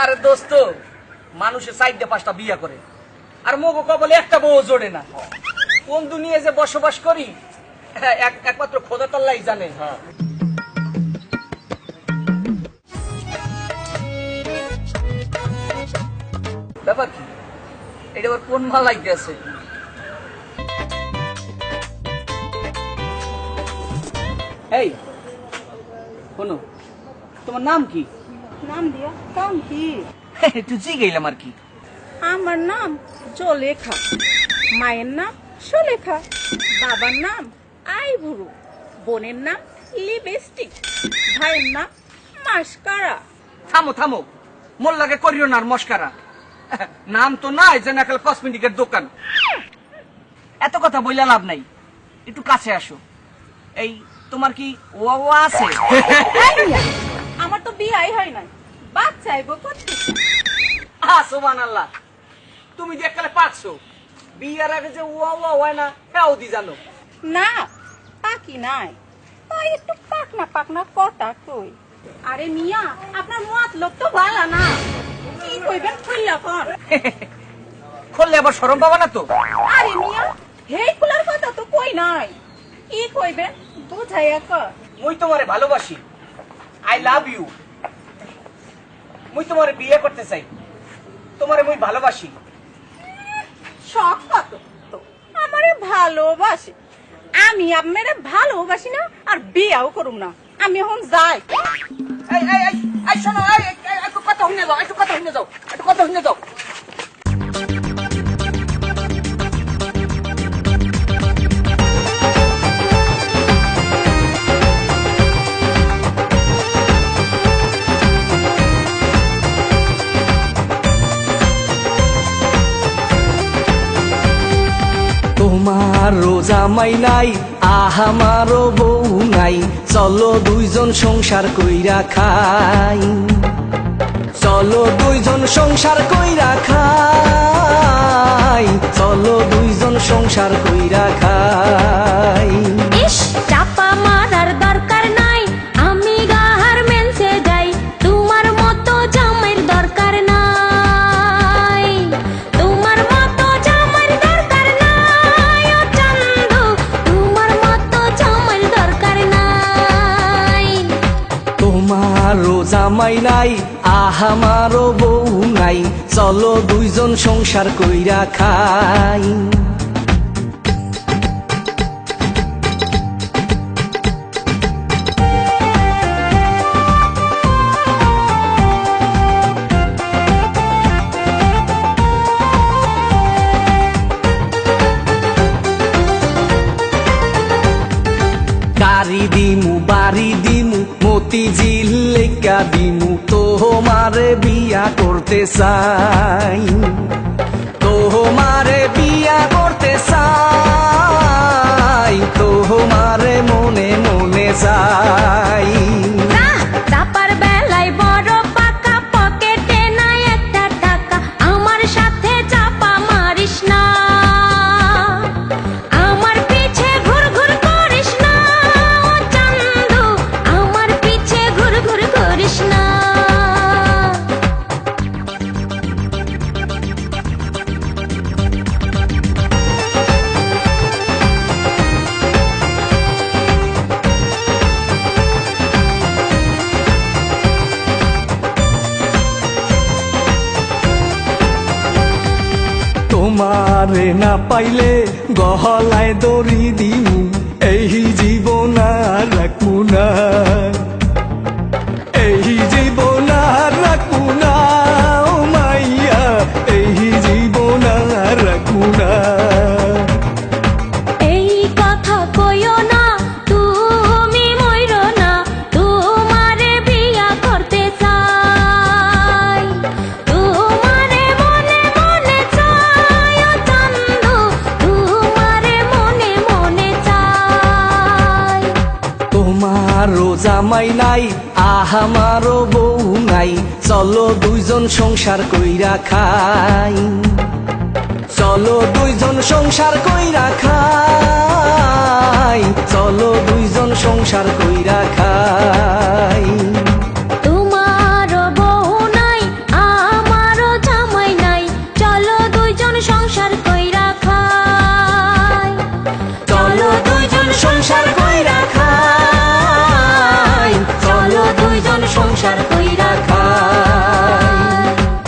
আরে দোস্ত, মানুষের সাইডে পাঁচটা বিয়া করে। আর মগো কবলে একটা বউ জোড়ে না। কোন দুনিয়ায় যে বসবাস করি একমাত্র খোদা তাল্লাই জানে। ব্যাপার কি? এটা আবার কোন মাল লাগতেছে এই, শোনো, তোমার নাম কি? নাম দিয়া কাম কি? একটু জিগাইলাম আর কি। আমার নাম জলেখা মায়ের নাম সুলেখা বাবার নাম আইভুরু বোনের নাম লিপস্টিক ভাইয়ের নাম মাস্কারা। থামো থামো মোল্লাকে করিও না আর মস্কারা। নাম তো নাই যে নাকাল কসমেটিকের দোকান। এত কথা বইলা লাভ নাই। একটু কাছে আসো। এই তোমার কি ওয়া ওয়া আছে আমার তো বিয়াই হয় নাই। করতে আল্লাহ তুমি যে এককালে পারছ বিয়ার আগে যে ওয়া ওয়া হয় না হ্যাঁ দি জানো। না পাকি নাই। তাই একটু পাকনা পাকনা কথা কই? আরে মিয়া আপনার মাত লোক তো ভালো না। কি কইবেন খুললা কর খুললে আবার সরম পাবা না তো? আরে মিয়া হেই কুলার কথা তো কই নাই। কি কইবেন বুঝাইয়া কর। মুই তোমারে ভালোবাসি। আই লাভ ইউ মুই তোমারে বিয়ে করতে চাই। তোমারে মুই ভালোবাসি। শখ কত? তো আমারে ভালোবাসি। আমি আপনারে ভালোবাসি না আর বিয়াও করুম না। আমি এখন যাই। এই এই এই এই শোনো এই এই, এই, একটু কথা শুনে যাও একটু কথা শুনে যাও একটু কথা শুনে যাও। তোমার জামাই নাই আহামারও বউ নাই। চলো দুইজন সংসার কইরা খাই। চলো দুইজন সংসার কইরা জামাই নাই আহামারও বউ নাই। চলো দুইজন সংসার কইরা খাই। গাড়ি দিমু বাড়ি তোমারে বিয়া করতে চাই। তোমারে না পাইলে গহলায় দড়ি দিমু। জামাই নাই আহামারও বউ নাই। চলো দুইজন সংসার কইরা খাই। চলো দুইজন সংসার কইরা খাই। চলো দুইজন সংসার কইরা খাই। সংসার